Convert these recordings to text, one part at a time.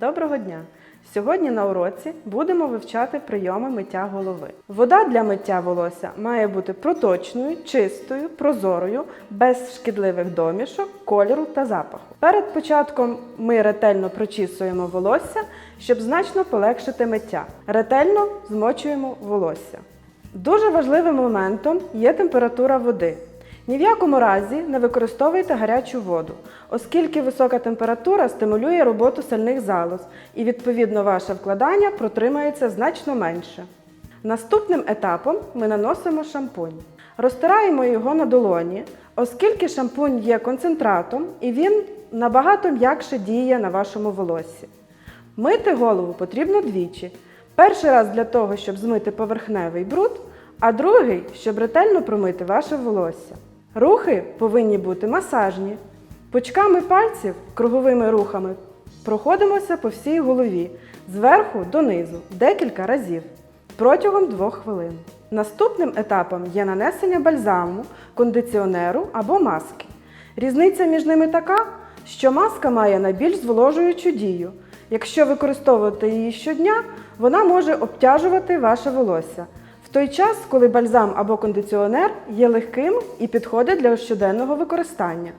Доброго дня! Сьогодні на уроці будемо вивчати прийоми миття голови. Вода для миття волосся має бути проточною, чистою, прозорою, без шкідливих домішок, кольору та запаху. Перед початком ми ретельно прочісуємо волосся, щоб значно полегшити миття. Ретельно змочуємо волосся. Дуже важливим моментом є температура води. Ні в якому разі не використовуйте гарячу воду, оскільки висока температура стимулює роботу сальних залоз і, відповідно, ваше вкладання протримається значно менше. Наступним етапом ми наносимо шампунь. Розтираємо його на долоні, оскільки шампунь є концентратом і він набагато м'якше діє на вашому волоссі. Мити голову потрібно двічі. Перший раз для того, щоб змити поверхневий бруд, а другий, щоб ретельно промити ваше волосся. Рухи повинні бути масажні. Пучками пальців, круговими рухами проходимося по всій голові зверху донизу декілька разів протягом 2 хвилин. Наступним етапом є нанесення бальзаму, кондиціонеру або маски. Різниця між ними така, що маска має найбільш зволожуючу дію. Якщо використовувати її щодня, вона може обтяжувати ваше волосся. Той час, коли бальзам або кондиціонер є легким і підходить для щоденного використання.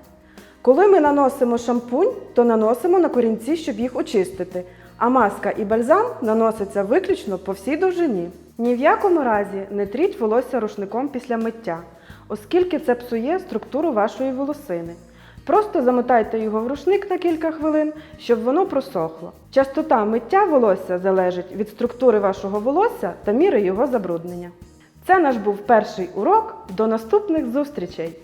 Коли ми наносимо шампунь, то наносимо на корінці, щоб їх очистити, а маска і бальзам наносяться виключно по всій довжині. Ні в якому разі не тріть волосся рушником після миття, оскільки це псує структуру вашої волосини. Просто замотайте його в рушник на кілька хвилин, щоб воно просохло. Частота миття волосся залежить від структури вашого волосся та міри його забруднення. Це наш був перший урок. До наступних зустрічей!